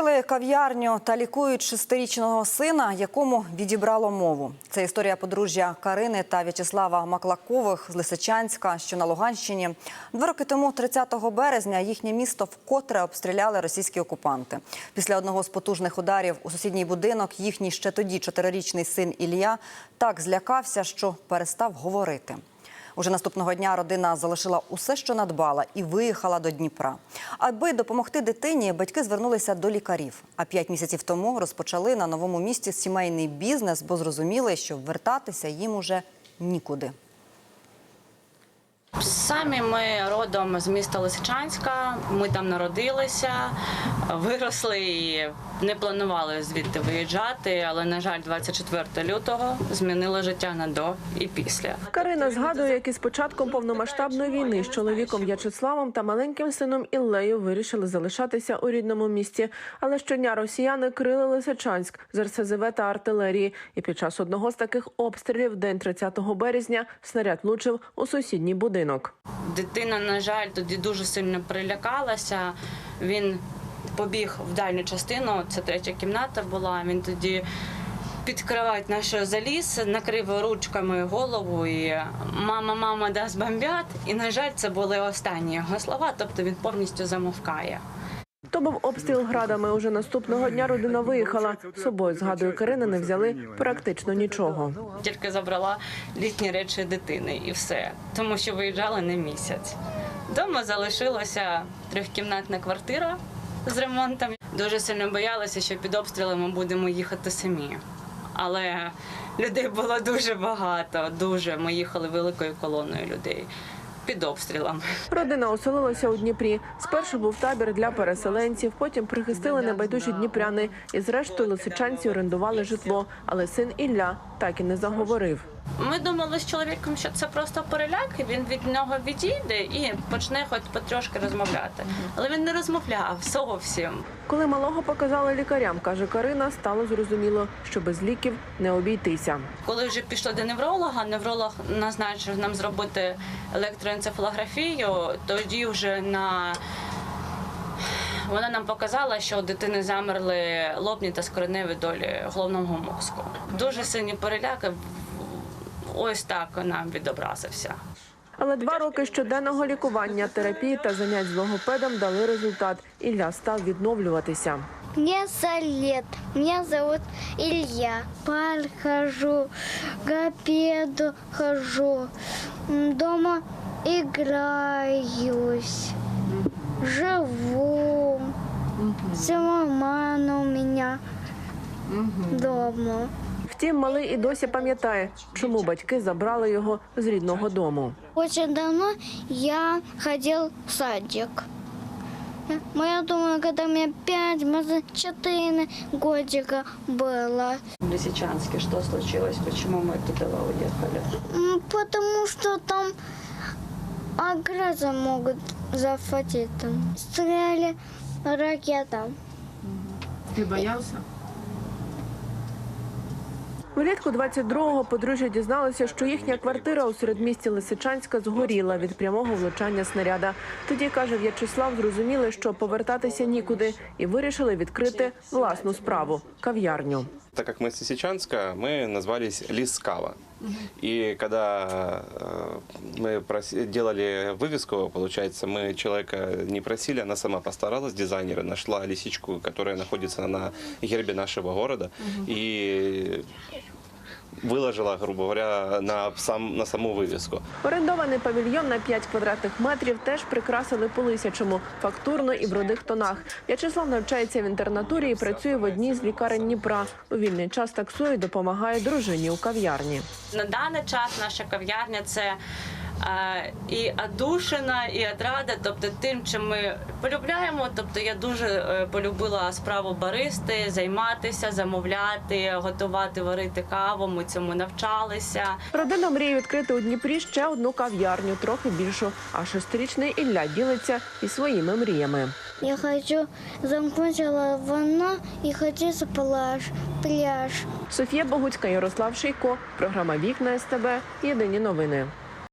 Відкрили кав'ярню та лікують шестирічного сина, якому відібрало мову. Це історія подружжя Карини та В'ячеслава Маклакових з Лисичанська, що на Луганщині. Два роки тому, 30 березня, їхнє місто вкотре обстріляли російські окупанти. Після одного з потужних ударів у сусідній будинок їхній ще тоді чотирирічний син Ілля так злякався, що перестав говорити. Уже наступного дня родина залишила усе, що надбала, і виїхала до Дніпра. Аби допомогти дитині, батьки звернулися до лікарів. А п'ять місяців тому розпочали на новому місці сімейний бізнес, бо зрозуміли, що вертатися їм уже нікуди. Самі ми родом з міста Лисичанська. Ми там народилися, виросли і не планували звідти виїжджати. Але на жаль, 24 лютого змінило життя на до і після. Карина згадує, як із початком повномасштабної війни з чоловіком В'ячеславом та маленьким сином Іллею вирішили залишатися у рідному місті. Але щодня росіяни крили Лисичанськ з РСЗВ та артилерії. І під час одного з таких обстрілів, день 30 березня, снаряд влучив у сусідній будинок. Дитина, на жаль, тоді дуже сильно прилякалася. Він побіг в дальню частину. Це третя кімната була. Він тоді. Під кровать нашу заліз, накрив ручками голову і мама, мама, да бомбят. І на жаль, це були останні його слова. Тобто він повністю замовкає. То був обстріл градами. Уже наступного дня родина виїхала. З собою, згадує Карина, не взяли практично нічого. Тільки забрала літні речі дитини і все, тому що виїжджали не місяць. Дома залишилася трьохкімнатна квартира з ремонтом. Дуже сильно боялася, що під обстрілами будемо їхати самі. Але людей було дуже багато. Дуже ми їхали великою колоною людей під обстрілом. Родина оселилася у Дніпрі. Спершу був табір для переселенців, потім прихистили небайдужі дніпряни. І зрештою лисичанці орендували житло. Але син Ілля так і не заговорив. Ми думали з чоловіком, що це просто переляк, і він від нього відійде і почне хоч потрошки розмовляти. Але він не розмовляв зовсім. Коли малого показали лікарям, каже Карина, стало зрозуміло, що без ліків не обійтися. Коли вже пішли до невролога, невролог назначив нам зробити електроенцефалографію, тоді вже на вона нам показала, що у дитини замерли лобні та скореневі долі головного мозку. Дуже сильні переляки. Ось так нам відобразився. Але два роки щоденного лікування, терапії та занять з логопедом дали результат. Ілля став відновлюватися. Мне за лет. Меня зовут Илья. Пар хожу, гопеду хожу. М, Дома играюсь. Живу. Мама у меня дома. Втім, малий і досі пам'ятає, чому батьки забрали його з рідного дому. Очень давно я ходил в садик. Ну, Я думаю, когда мне пять, может, четыре годика было. В Лисичанске что случилось? Почему мы туда уехали? М, Потому что там агроза могут захватить там. Стреляли ракетам. Ты боялся? Влітку 22-го подружжя дізналося, що їхня квартира у середмісті Лисичанська згоріла від прямого влучання снаряда. Тоді каже В'ячеслав, зрозуміли, що повертатися нікуди, і вирішили відкрити власну справу кав'ярню Так как мы с Лисичанска, мы назвались Лискава. И когда э, мы проси- делали вывеску, получается, мы человека не просили, она сама постаралась, дизайнер нашла лисичку, которая находится на гербе нашего города, и выложила, грубо говоря, на, сам, на саму вивіску. Орендований павільйон на 5 квадратних метрів теж прикрасили по лисячому, фактурно і в рудих тонах. В'ячеслав навчається в інтернатурі і працює в одній з лікарень Дніпра. У вільний час таксує, і допомагає дружині у кав'ярні. На даний час наша кав'ярня це і одушина, і отрада, тобто тим, чим ми полюбляємо. Тобто я дуже е, полюбила справу баристи, займатися, замовляти, готувати, варити каву. Ми цьому навчалися. Родина мріє відкрити у Дніпрі ще одну кав'ярню, трохи більшу. А шестирічний Ілля ділиться і своїми мріями. Я хочу замкнуть ванна и ходить пляж. пляж. Софія Богуцька, Ярослав Шийко. Програма Вікна СТБ. Єдині новини.